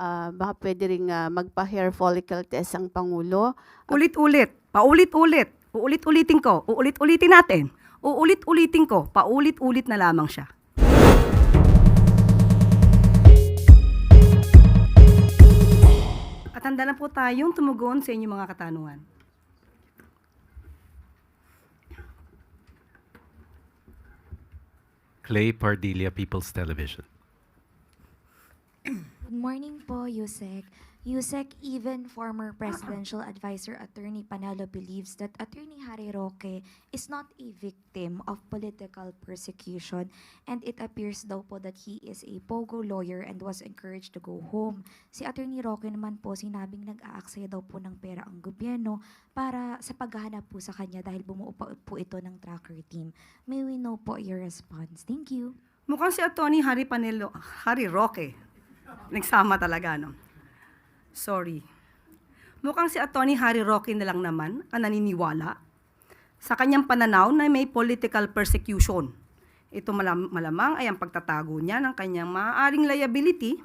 ah, baka pwede rin ah, magpa-hair follicle test ang Pangulo. Ulit-ulit, paulit-ulit, uulit-ulitin ko, uulit-ulitin natin, uulit-ulitin ko, paulit-ulit na lamang siya. At handa na po tayong tumugon sa inyong mga katanungan. Clay Pardilla People's Television. Morning po, Yusek. Yusek, even former presidential advisor Attorney Panelo believes that Attorney Harry Roque is not a victim of political persecution and it appears daw po that he is a pogo lawyer and was encouraged to go home. Si Attorney Roque naman po sinabing nag-aaksaya daw po ng pera ang gobyerno para sa paghahanap po sa kanya dahil bumuo po ito ng tracker team. May we know po your response. Thank you. Mukhang si Atty. Harry Panelo, Harry Roque. Nagsama talaga, no? Sorry. Mukhang si Atty. Harry Roque na lang naman ang naniniwala sa kanyang pananaw na may political persecution. Ito malam- malamang ay ang pagtatago niya ng kanyang maaaring liability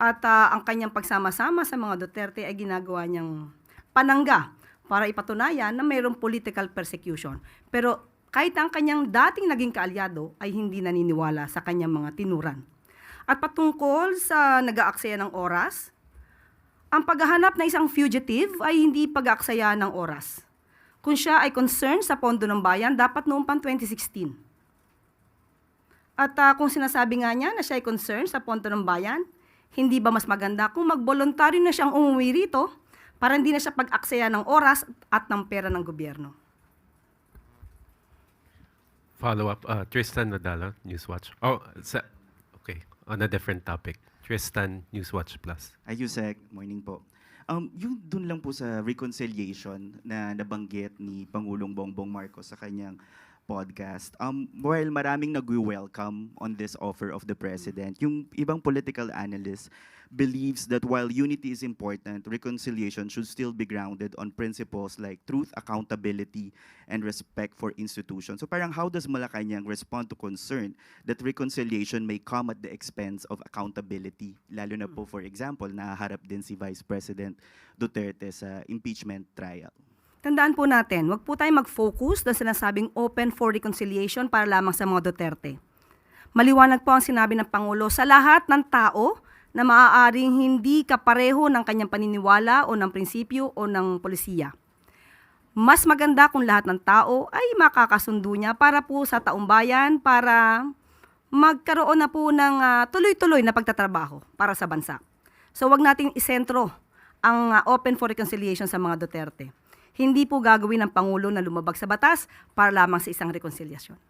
at ah, ang kanyang pagsama-sama sa mga Duterte ay ginagawa niyang panangga para ipatunayan na mayroong political persecution. Pero kahit ang kanyang dating naging kaalyado ay hindi naniniwala sa kanyang mga tinuran. At patungkol sa nag-aaksaya ng oras, ang paghahanap ng isang fugitive ay hindi pag-aaksaya ng oras. Kung siya ay concerned sa pondo ng bayan, dapat noong pang 2016. At ah, kung sinasabi nga niya na siya ay concerned sa pondo ng bayan, hindi ba mas maganda kung mag-voluntaryo na siyang umuwi rito para hindi na siya pag-aksaya ng oras at ng pera ng gobyerno? Follow up, uh, Tristan Nadala, Newswatch. Oh, sa, on a different topic. Tristan, Newswatch Plus. Ayusek, morning po. Um, yung dun lang po sa reconciliation na nabanggit ni Pangulong Bongbong Marcos sa kanyang podcast. Um, while maraming nag-welcome on this offer of the President, yung ibang political analysts believes that while unity is important, reconciliation should still be grounded on principles like truth, accountability, and respect for institutions. So parang how does Malacanang respond to concern that reconciliation may come at the expense of accountability? Lalo na po, for example, naharap din si Vice President Duterte sa impeachment trial. Tandaan po natin, wag po tayo mag-focus na sinasabing open for reconciliation para lamang sa mga Duterte. Maliwanag po ang sinabi ng Pangulo sa lahat ng tao na maaaring hindi kapareho ng kanyang paniniwala o ng prinsipyo o ng polisiya. Mas maganda kung lahat ng tao ay makakasundo niya para po sa taumbayan, para magkaroon na po ng ah, tuloy-tuloy na pagtatrabaho para sa bansa. So wag nating isentro ang ah, open for reconciliation sa mga Duterte. Hindi po gagawin ng Pangulo na lumabag sa batas para lamang sa isang rekonciliasyon.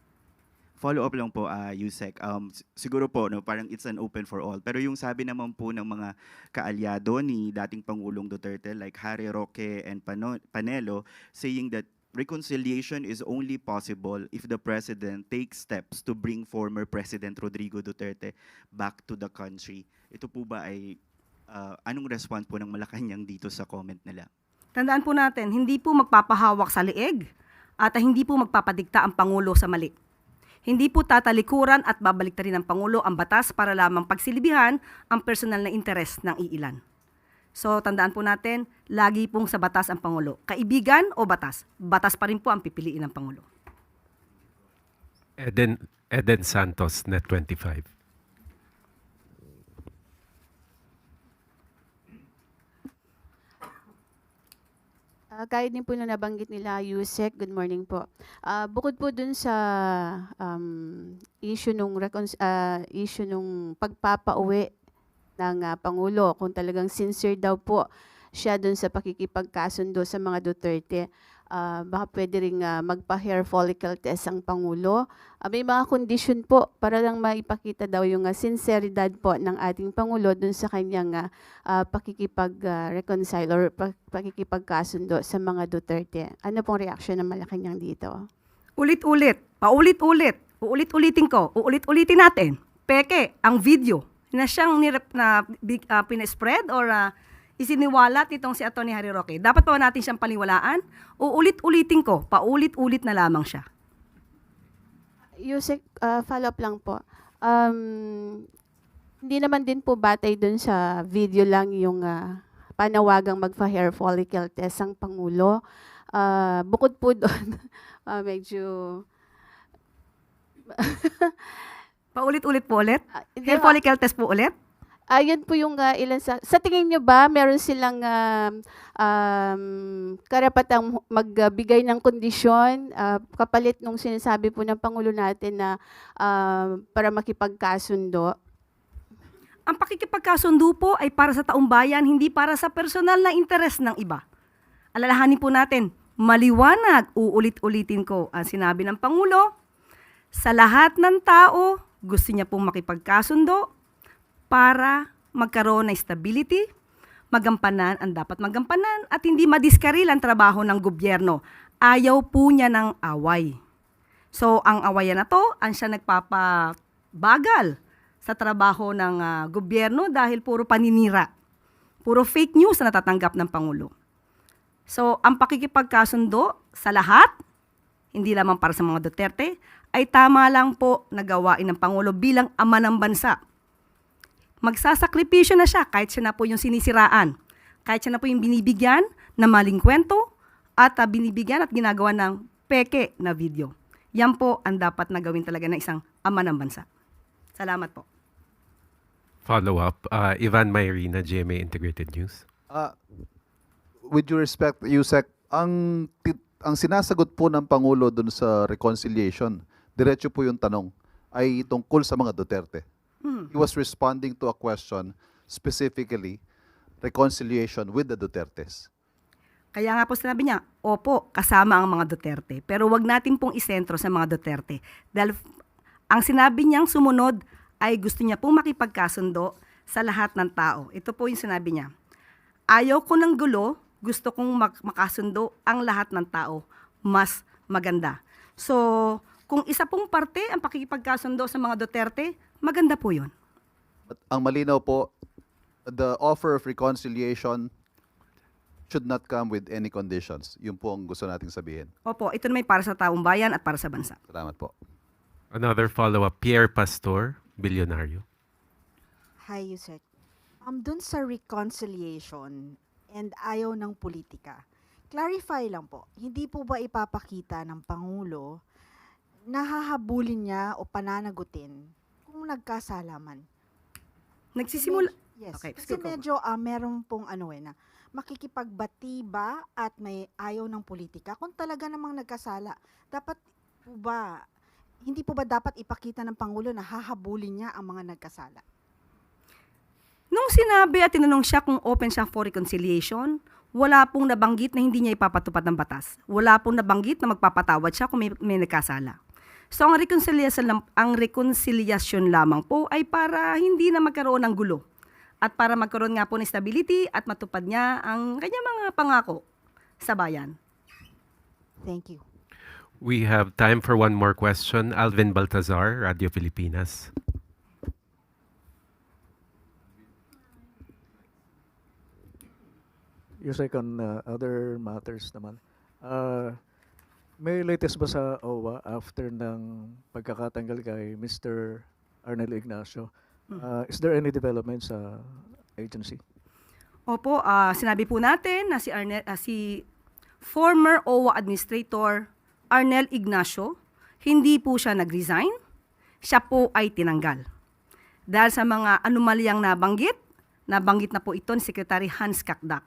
Follow up lang po, uh, Yusek. Um, siguro po, no, parang it's an open for all. Pero yung sabi naman po ng mga kaalyado ni dating Pangulong Duterte like Harry Roque and Pano- Panelo saying that reconciliation is only possible if the President takes steps to bring former President Rodrigo Duterte back to the country. Ito po ba ay uh, anong response po ng Malacanang dito sa comment nila? Tandaan po natin, hindi po magpapahawak sa leeg at hindi po magpapadikta ang Pangulo sa mali. Hindi po tatalikuran at babaliktarin ng Pangulo ang batas para lamang pagsilibihan ang personal na interes ng iilan. So tandaan po natin, lagi pong sa batas ang Pangulo. Kaibigan o batas? Batas pa rin po ang pipiliin ng Pangulo. Eden, Eden Santos, Net25. Ah, gaya din po na nabanggit nila, Yusek, good morning po. Ah, bukod po dun sa um, issue nung ah, issue nung pagpapauwi ng ah, Pangulo, kung talagang sincere daw po siya dun sa pakikipagkasundo sa mga Duterte, ah, baka pwede rin ah, magpa-hair follicle test ang Pangulo. Ah, may mga condition po para lang maipakita daw yung ah, sinceridad po ng ating Pangulo dun sa kanyang ah, uh, pakikipag-reconcile or pa- pakikipagkasundo sa mga Duterte. Ano pong reaction ng Malacanang dito? Ulit-ulit, paulit-ulit, uulit-ulitin ko, uulit-ulitin natin. Peke, ang video na siyang nirep, na big, uh, pinespread or ah, isiniwalat nitong si Atty. Harry Roque. Dapat pa ba natin siyang paniwalaan? Uulit-ulitin ko, paulit-ulit na lamang siya. Yusek, uh, follow up lang po. Um, Hindi naman din po batay dun sa video lang yung ah, panawagang magpa-hair follicle test ang Pangulo. Ah, bukod po doon, ah, medyo... Paulit-ulit po ulit? hindi Hair follicle test po ulit? Ayun po yung ah, ilan sa... Sa tingin nyo ba, meron silang um, um, karapatang magbigay ng kondisyon ah, kapalit nung sinasabi po ng Pangulo natin na ah, para makipagkasundo? Ang pakikipagkasundo po ay para sa taong bayan, hindi para sa personal na interes ng iba. Alalahanin po natin, maliwanag, uulit-ulitin ko ang sinabi ng Pangulo, sa lahat ng tao, gusto niya pong makipagkasundo para magkaroon ng stability, magampanan ang dapat magampanan at hindi madiskaril ang trabaho ng gobyerno. Ayaw po niya ng away. So, ang awayan na to, ang siya nagpapabagal sa trabaho ng ah, gobyerno dahil puro paninira. Puro fake news na natatanggap ng Pangulo. So, ang pakikipagkasundo sa lahat, hindi lamang para sa mga Duterte, ay tama lang po na gawain ng Pangulo bilang ama ng bansa. Magsasakripisyo na siya kahit siya na po yung sinisiraan. Kahit siya na po yung binibigyan na maling kwento at ah, binibigyan at ginagawa ng peke na video. Yan po ang dapat na gawin talaga ng isang ama ng bansa. Salamat po. Follow-up, uh, Ivan Mayrina, GMA Integrated News. Ah, with due respect, Yusek, ang ang sinasagot po ng Pangulo dun sa reconciliation, diretso po yung tanong, ay tungkol sa mga Duterte. He was responding to a question specifically reconciliation with the Dutertes. Kaya nga po sinabi niya, opo, kasama ang mga Duterte. Pero wag natin pong isentro sa mga Duterte. Dahil ang sinabi niyang sumunod ay gusto niya pong makipagkasundo sa lahat ng tao. Ito po yung sinabi niya. Ayaw ko ng gulo, gusto kong mak- makasundo ang lahat ng tao. Mas maganda. So, kung isa pong parte ang pakikipagkasundo sa mga Duterte, maganda po yun. At ang malinaw po, the offer of reconciliation should not come with any conditions. Yun po ang gusto nating sabihin. Opo, ito naman para sa taong bayan at para sa bansa. Salamat po. Another follow-up, Pierre Pastor, Bilyonaryo. Hi, Yusek. Um, dun sa reconciliation and ayaw ng politika, clarify lang po, hindi po ba ipapakita ng Pangulo na hahabulin niya o pananagutin nagkasalaman? Nagsisimula... Yes. Okay, Kasi medyo ah, meron pong ano eh na makikipagbati ba at may ayaw ng politika kung talaga namang nagkasala. Dapat po ba, hindi po ba dapat ipakita ng Pangulo na hahabulin niya ang mga nagkasala? Nung sinabi at tinanong siya kung open siya for reconciliation, wala pong nabanggit na hindi niya ipapatupad ng batas. Wala pong nabanggit na magpapatawad siya kung may, may nagkasala. So ang reconciliation, ang reconciliation lamang po ay para hindi na magkaroon ng gulo at para magkaroon nga po ng stability at matupad niya ang kanyang mga pangako sa bayan. Thank you. We have time for one more question. Alvin Baltazar, Radio Pilipinas. Yusek, on uh, other matters naman. Uh, may latest ba sa OWA after ng pagkakatanggal kay Mr. Arnel Ignacio? Uh, is there any development sa agency? Opo, ah, sinabi po natin na si, Arnel, ah, si former OWA Administrator Arnel Ignacio, hindi po siya nag-resign, siya po ay tinanggal. Dahil sa mga anomalyang nabanggit, nabanggit na po ito ni Secretary Hans Kakdak.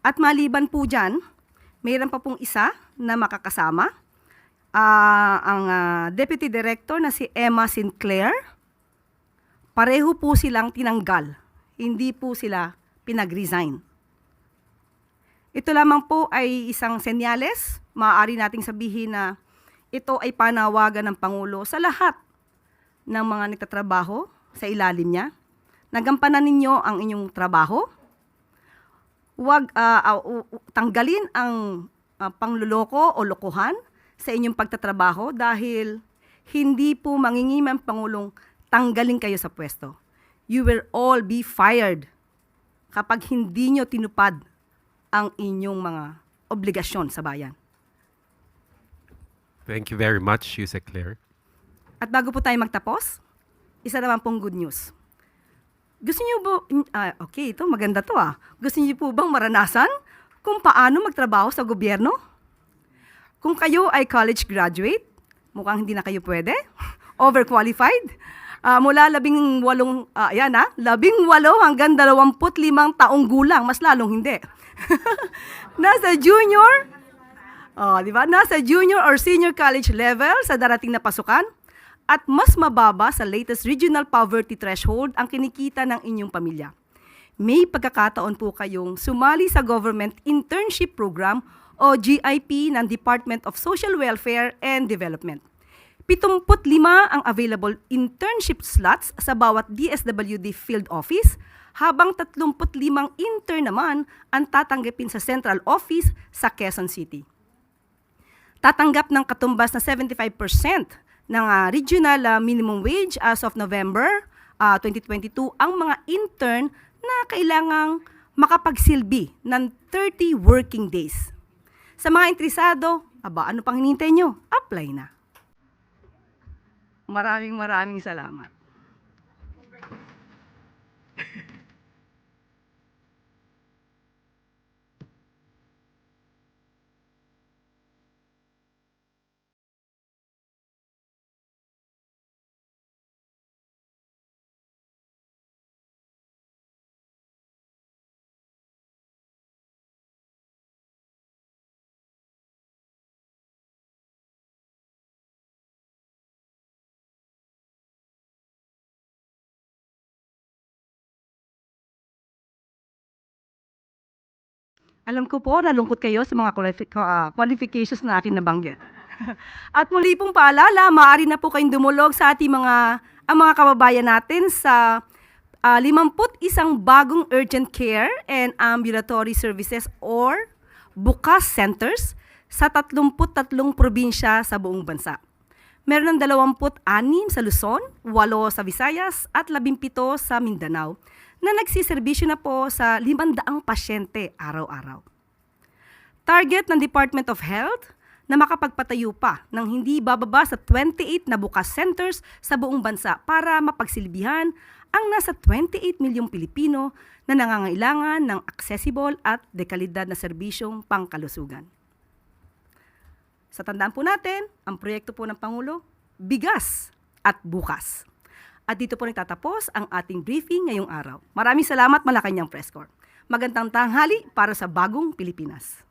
At maliban po dyan, mayroon pa pong isa na makakasama, Ah, ang ah, Deputy Director na si Emma Sinclair, pareho po silang tinanggal. Hindi po sila pinag-resign. Ito lamang po ay isang senyales. Maaari nating sabihin na ito ay panawagan ng Pangulo sa lahat ng mga nagtatrabaho sa ilalim niya. Nagampanan ninyo ang inyong trabaho. Huwag ah, ah, u- u- tanggalin ang ah, pangluloko o lokohan sa inyong pagtatrabaho dahil hindi po mangingim ang Pangulong tanggalin kayo sa pwesto. You will all be fired kapag hindi nyo tinupad ang inyong mga obligasyon sa bayan. Thank you very much, Yusek Claire. At bago po tayo magtapos, isa naman pong good news. Gusto niyo po, ah, okay, ito maganda to ah. Gusto niyo po bang maranasan kung paano magtrabaho sa gobyerno? Kung kayo ay college graduate, mukhang hindi na kayo pwede. Overqualified. Ah, mula labing walong, ah, ayan ah, labing walo hanggang dalawamput limang taong gulang, mas lalong hindi. Nasa junior, oh, di ba? Nasa junior or senior college level sa darating na pasukan at mas mababa sa latest regional poverty threshold ang kinikita ng inyong pamilya. May pagkakataon po kayong sumali sa Government Internship Program o GIP ng Department of Social Welfare and Development. 75 ang available internship slots sa bawat DSWD field office, habang 35 intern naman ang tatanggapin sa central office sa Quezon City tatanggap ng katumbas na 75% ng ah, regional ah, minimum wage as of November ah, 2022 ang mga intern na kailangang makapagsilbi ng 30 working days. Sa mga interesado, aba, ano pang hinihintay nyo? Apply na. Maraming maraming salamat. Alam ko po, nalungkot kayo sa mga ah, qualifications na akin nabanggit. At muli pong paalala, maaari na po kayong dumulog sa ating mga, ang mga kababayan natin sa ah, 51 bagong urgent care and ambulatory services or bukas centers sa 33 probinsya sa buong bansa. Meron ng 26 sa Luzon, 8 sa Visayas at 17 sa Mindanao na nagsiservisyo na po sa 500 pasyente araw-araw. Target ng Department of Health na makapagpatayo pa ng hindi bababa sa 28 na bukas centers sa buong bansa para mapagsilbihan ang nasa 28 milyong Pilipino na nangangailangan ng accessible at dekalidad na serbisyong pangkalusugan. Sa tandaan po natin, ang proyekto po ng Pangulo, bigas at bukas. At dito po nagtatapos ang ating briefing ngayong araw. Maraming salamat Malacanang Press Corps. Magandang tanghali para sa bagong Pilipinas.